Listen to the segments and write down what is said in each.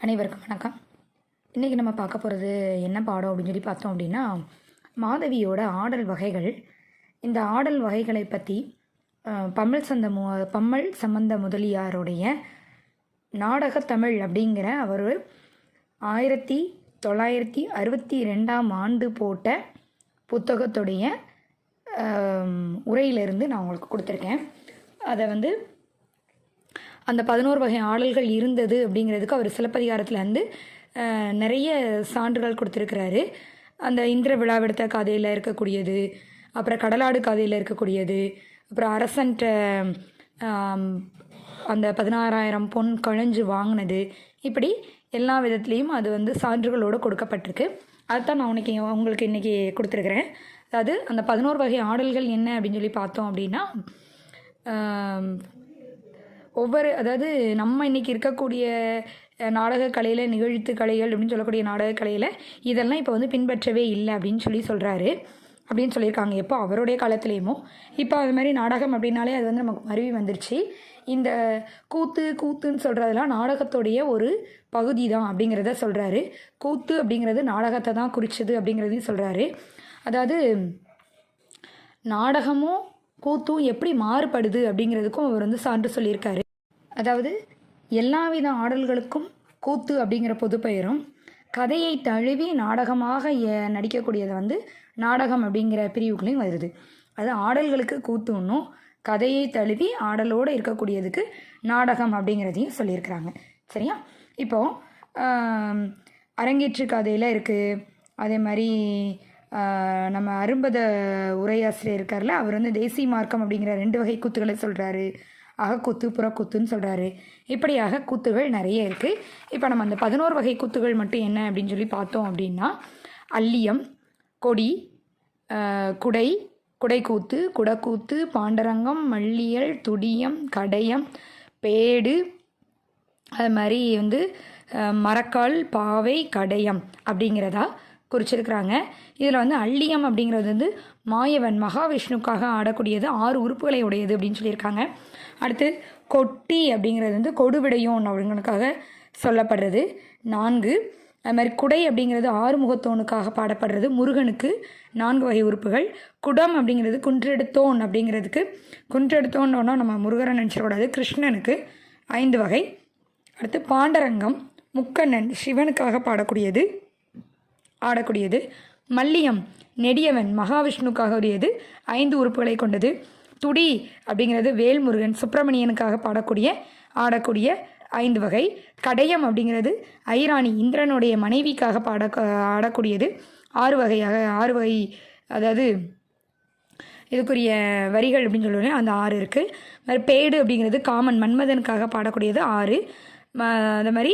அனைவருக்கும் வணக்கம். இன்றைக்கி நம்ம பார்க்க போகிறது என்ன பாடம் அப்படின்னு சொல்லி பார்த்தோம் அப்படின்னா மாதவியோட ஆடல் வகைகள். இந்த ஆடல் வகைகளை பற்றி பம்மல் சந்த மு பம்மல் சம்பந்த முதலியாருடைய நாடகத்தமிழ் அப்படிங்கிற அவர் ஆயிரத்தி தொள்ளாயிரத்தி அறுபத்தி ரெண்டாம் ஆண்டு போட்ட புத்தகத்துடைய உரையிலிருந்து நான் உங்களுக்கு கொடுத்துருக்கேன். அதை வந்து அந்த பதினோரு வகை ஆடல்கள் இருந்தது அப்படிங்கிறதுக்கு அவர் சிலப்பதிகாரத்தில் வந்து நிறைய சான்றுகள் கொடுத்துருக்கிறாரு. அந்த இந்திர விழாவெடுத்த கதையில் இருக்கக்கூடியது அப்புறம் கடலாடு கதையில் இருக்கக்கூடியது அப்புறம் அரசன்ட்ட அந்த பதினாறாயிரம் பொன் கழிஞ்சு வாங்கினது. இப்படி எல்லா விதத்துலேயும் அது வந்து சான்றுகளோடு கொடுக்கப்பட்டிருக்கு. அதுதான் நான் உனக்கு உங்களுக்கு இன்றைக்கி கொடுத்துருக்குறேன். அதாவது அந்த பதினோரு வகை ஆடல்கள் என்ன அப்படின்னு சொல்லி பார்த்தோம் அப்படின்னா ஒவ்வொரு அதாவது நம்ம இன்னைக்கு இருக்கக்கூடிய நாடக கலையில் நிகழ்த்து கலைகள் அப்படின்னு சொல்லக்கூடிய நாடக கலையில் இதெல்லாம் இப்போ வந்து பின்பற்றவே இல்லை அப்படின்னு சொல்லி சொல்கிறாரு அப்படின்னு சொல்லியிருக்காங்க. எப்போ? அவருடைய காலத்துலேயுமோ. இப்போ அது மாதிரி நாடகம் அப்படின்னாலே அது வந்து நமக்கு மருவி வந்துருச்சு. இந்த கூத்து கூத்துன்னு சொல்கிறதெல்லாம் நாடகத்துடைய ஒரு பகுதி தான் அப்படிங்கிறத சொல்கிறாரு கூத்து அப்படிங்கிறது நாடகத்தை தான் குறிச்சது அப்படிங்கிறதையும் சொல்கிறாரு அதாவது நாடகமும் கூத்தும் எப்படி மாறுபடுது அப்படிங்கிறதுக்கும் அவர் வந்து சான்று சொல்லியிருக்காரு. அதாவது எல்லாவித ஆடல்களுக்கும் கூத்து அப்படிங்கிற பொது பெயரும் கதையை தழுவி நாடகமாக நடிக்கக்கூடியது வந்து நாடகம் அப்படிங்கிற பிரிவுகளையும் வருது. அது ஆடல்களுக்கு கூத்து ஒன்றும் கதையை தழுவி ஆடலோடு இருக்கக்கூடியதுக்கு நாடகம் அப்படிங்கிறதையும் சொல்லியிருக்கிறாங்க. சரியா? இப்போது அரங்கேற்று கதையில் இருக்குது அதே மாதிரி நம்ம அரும்பத உரையாசிரியர் இருக்கார்ல அவர் வந்து தேசி மார்க்கம் அப்படிங்கிற ரெண்டு வகை கூத்துக்களை சொல்கிறாரு அகக்கூத்து புறக்கூத்துன்னு சொல்கிறாரு இப்படியாக கூத்துகள் நிறைய இருக்குது இப்போ நம்ம அந்த பதினோரு வகை கூத்துகள் மட்டும் என்ன அப்படின்னு சொல்லி பார்த்தோம் அப்படின்னா அல்லியம் கொடி குடை குடைக்கூத்து குடக்கூத்து பாண்டரங்கம் மல்லியல் துடியம் கடையம் பேடு அது மாதிரி வந்து மரக்கால் பாவை கடையம் அப்படிங்கிறதா குறிச்சிருக்கிறாங்க. இதில் வந்து அள்ளியம் அப்படிங்கிறது வந்து மாயவன் மகாவிஷ்ணுக்காக ஆடக்கூடியது ஆறு உறுப்புகளை உடையது அப்படின்னு சொல்லியிருக்காங்க. அடுத்து கொட்டி அப்படிங்கிறது வந்து கொடுவிடையோன் அப்படிங்கிறதுக்காக சொல்லப்படுறது. நான்கு அது மாதிரி குடை அப்படிங்கிறது ஆறுமுகத்தோனுக்காக பாடப்படுறது. முருகனுக்கு நான்கு வகை உறுப்புகள். குடம் அப்படிங்கிறது குன்றெடுத்தோன் அப்படிங்கிறதுக்கு. குன்றெடுத்தோன்னு நம்ம முருகரை நினச்சிடக்கூடாது கிருஷ்ணனுக்கு ஐந்து வகை. அடுத்து பாண்டரங்கம் முக்கண்ணன் சிவனுக்காக பாடக்கூடியது. ஆடக்கூடியது. மல்லியம் நெடியவன் மகாவிஷ்ணுக்காக உரியது ஐந்து உறுப்புகளை கொண்டது. துடி அப்படிங்கிறது வேல்முருகன் சுப்பிரமணியனுக்காக பாடக்கூடிய ஆடக்கூடிய ஐந்து வகை. கடையம் அப்படிங்கிறது ஐராணி இந்திரனுடைய மனைவிக்காக பாட ஆடக்கூடியது. ஆறு வகையாக ஆறு வகை அதாவது இதுக்குரிய வரிகள் அப்படின்னு சொல்லுவேன் அந்த ஆறு இருக்குது மாதிரி பேடு அப்படிங்கிறது காமன் மன்மதனுக்காக பாடக்கூடியது ஆறு. அந்த மாதிரி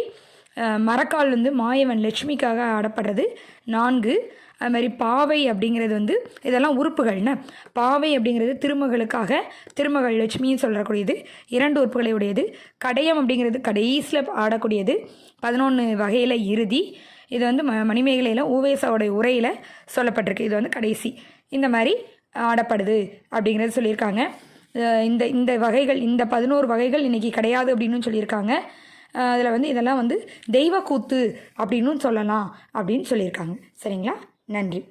மரக்கால் வந்து மாயவன் லட்சுமிக்காக ஆடப்படுறது. நான்கு அது மாதிரி பாவை அப்படிங்கிறது வந்து இதெல்லாம் உறுப்புகள்னு பாவை அப்படிங்கிறது திருமகளுக்காக திருமகள் லட்சுமின்னு சொல்லக்கூடியது. இரண்டு உறுப்புகளை உடையது. கடையம் அப்படிங்கிறது கடைசியில் ஆடக்கூடியது. பதினொன்று வகையில் இறுதி. இது வந்து ம மணிமேகலையில் ஊவேசாவோடைய உரையில் சொல்லப்பட்டிருக்கு. இது வந்து கடைசி. இந்த மாதிரி ஆடப்படுது அப்படிங்கிறது சொல்லியிருக்காங்க. இந்த இந்த வகைகள் இந்த பதினோரு வகைகள் இன்றைக்கி கிடையாது அப்படின்னு சொல்லியிருக்காங்க. அதில் வந்து இதெல்லாம் வந்து தெய்வ கூத்து அப்படின்னும் சொல்லலாம் அப்படின்னு சொல்லியிருக்காங்க. சரிங்களா? நன்றி.